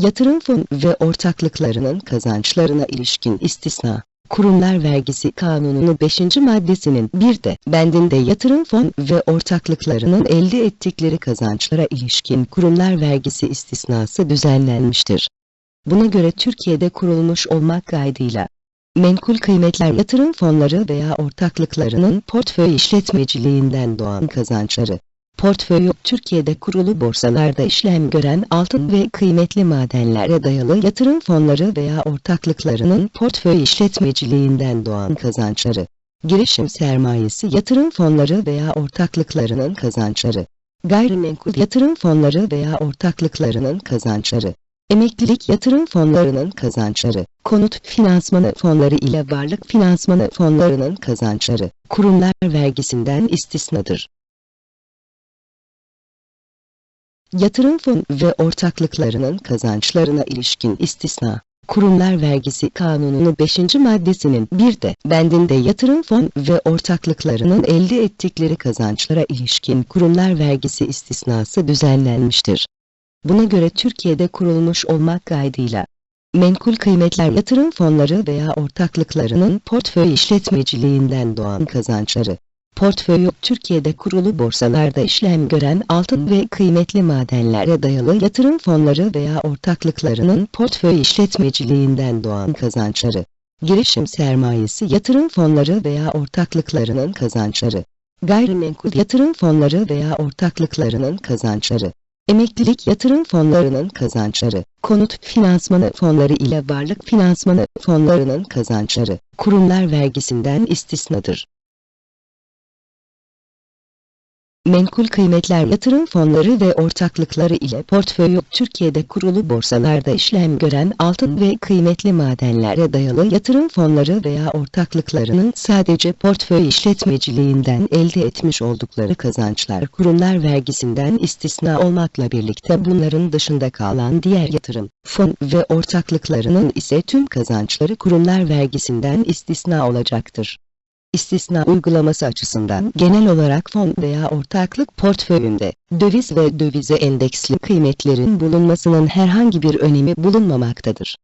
Yatırım fon ve ortaklıklarının kazançlarına ilişkin istisna. Kurumlar Vergisi Kanunu'nun 5. maddesinin bir de bendinde yatırım fon ve ortaklıklarının elde ettikleri kazançlara ilişkin kurumlar vergisi istisnası düzenlenmiştir. Buna göre Türkiye'de kurulmuş olmak kaydıyla menkul kıymetler yatırım fonları veya ortaklıklarının portföy işletmeciliğinden doğan kazançları, portföyü Türkiye'de kurulu borsalarda işlem gören altın ve kıymetli madenlere dayalı yatırım fonları veya ortaklıklarının portföy işletmeciliğinden doğan kazançları, girişim sermayesi yatırım fonları veya ortaklıklarının kazançları, gayrimenkul yatırım fonları veya ortaklıklarının kazançları, emeklilik yatırım fonlarının kazançları, konut finansmanı fonları ile varlık finansmanı fonlarının kazançları, kurumlar vergisinden istisnadır. Yatırım fon ve ortaklıklarının kazançlarına ilişkin istisna. Kurumlar Vergisi Kanunu'nun 5. maddesinin bir de bendinde yatırım fon ve ortaklıklarının elde ettikleri kazançlara ilişkin kurumlar vergisi istisnası düzenlenmiştir. Buna göre Türkiye'de kurulmuş olmak kaydıyla menkul kıymetler yatırım fonları veya ortaklıklarının portföy işletmeciliğinden doğan kazançları, portföyü Türkiye'de kurulu borsalarda işlem gören altın ve kıymetli madenlere dayalı yatırım fonları veya ortaklıklarının portföy işletmeciliğinden doğan kazançları, girişim sermayesi yatırım fonları veya ortaklıklarının kazançları, gayrimenkul yatırım fonları veya ortaklıklarının kazançları, emeklilik yatırım fonlarının kazançları, konut finansmanı fonları ile varlık finansmanı fonlarının kazançları, kurumlar vergisinden istisnadır. Menkul kıymetler yatırım fonları ve ortaklıkları ile portföyü Türkiye'de kurulu borsalarda işlem gören altın ve kıymetli madenlere dayalı yatırım fonları veya ortaklıklarının sadece portföy işletmeciliğinden elde etmiş oldukları kazançlar kurumlar vergisinden istisna olmakla birlikte bunların dışında kalan diğer yatırım, fon ve ortaklıklarının ise tüm kazançları kurumlar vergisinden istisna olacaktır istisna uygulaması açısından genel olarak fon veya ortaklık portföyünde döviz ve dövize endeksli kıymetlerin bulunmasının herhangi bir önemi bulunmamaktadır.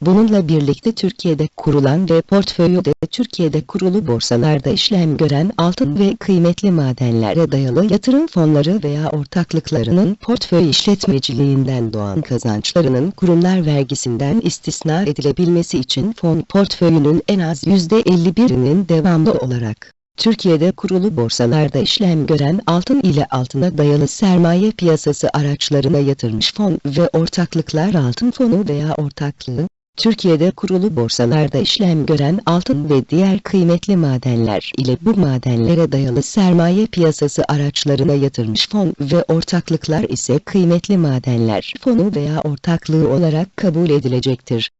Bununla birlikte Türkiye'de kurulan ve portföyü de Türkiye'de kurulu borsalarda işlem gören altın ve kıymetli madenlere dayalı yatırım fonları veya ortaklıklarının portföy işletmeciliğinden doğan kazançlarının kurumlar vergisinden istisna edilebilmesi için fon portföyünün en az %51'inin devamlı olarak Türkiye'de kurulu borsalarda işlem gören altın ile altına dayalı sermaye piyasası araçlarına yatırmış fon ve ortaklıklar altın fonu veya ortaklığı, Türkiye'de kurulu borsalarda işlem gören altın ve diğer kıymetli madenler ile bu madenlere dayalı sermaye piyasası araçlarına yatırmış fon ve ortaklıklar ise kıymetli madenler fonu veya ortaklığı olarak kabul edilecektir.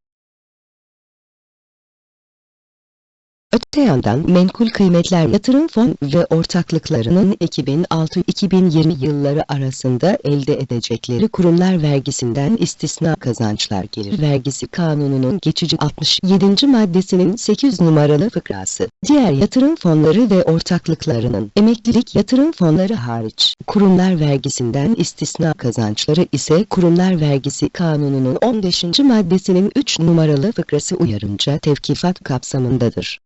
Öte yandan menkul kıymetler yatırım fon ve ortaklıklarının 2006-2020 yılları arasında elde edecekleri kurumlar vergisinden istisna kazançlar gelir vergisi kanununun geçici 67. maddesinin 8 numaralı fıkrası. Diğer yatırım fonları ve ortaklıklarının emeklilik yatırım fonları hariç kurumlar vergisinden istisna kazançları ise kurumlar vergisi kanununun 15. maddesinin 3 numaralı fıkrası uyarınca tevkifat kapsamındadır.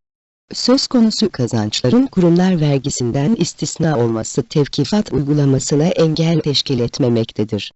Söz konusu kazançların kurumlar vergisinden istisna olması tevkifat uygulamasına engel teşkil etmemektedir.